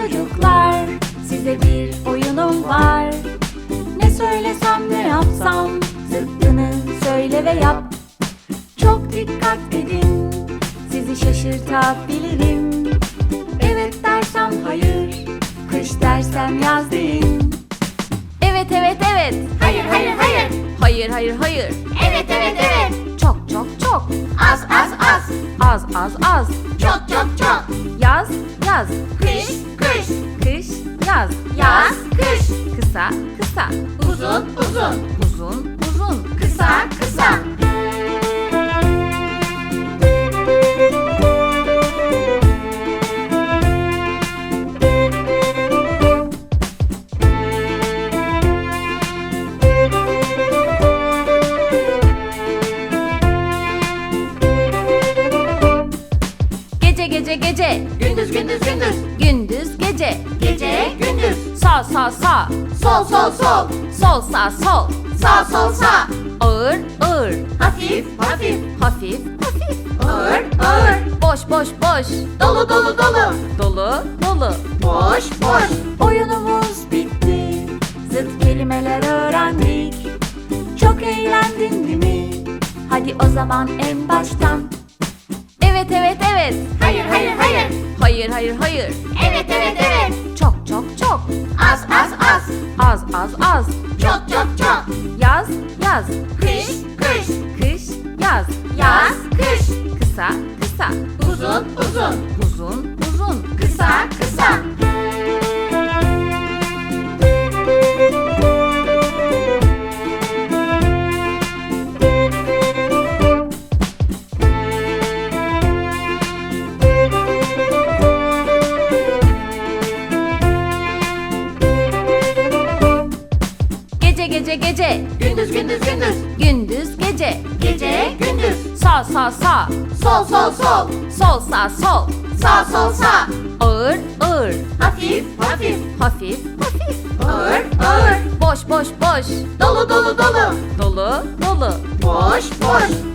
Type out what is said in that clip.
çocuklar Size bir oyunum var. Ne söylesem ne yapsam Zıttını söyle ve yap. Çok dikkat edin Sizi şaşırtabilirim. Evet dersem hayır Kış dersem yaz deyin. Evet evet evet. Hayır hayır hayır. Hayır hayır hayır. Evet evet evet. Çok çok çok. Az az az. Az az az. Çok çok çok. Yaz yaz. Kış kış. Kış yaz. Yaz kış. Kısa kısa. Uzun uzun. Uzun uzun. Kısa kısa. Gece gece gece. Gündüz gündüz gündüz. Gece. Gece gündüz. Sağ sağ sağ. Sol sol sol. Sol sağ sol. Sağ sol sağ. Ağır ağır. Hafif hafif. Hafif hafif. Ağır ağır. Boş boş boş. Dolu dolu dolu. Dolu dolu. Boş boş. Oyunumuz bitti Zıt kelimeler öğrendik Çok eğlendin değil mi? Hadi o zaman en baştan Evet evet evet. Hayır hayır hayır. Hayır hayır hayır. Evet evet evet. Çok çok çok. Az az az. Az az az. Çok çok çok. Yaz yaz. Kış kış. Kış yaz. Yaz Gece gece. Gündüz gündüz gündüz. Gündüz gece. Gece gündüz. Sağ sağ sağ. Sol sol sol. Sol sağ sol. Sağ sol sağ. Ağır ağır. Hafif hafif. Hafif hafif. Ağır ağır. Boş boş boş. Dolu dolu dolu. Dolu dolu. Boş boş.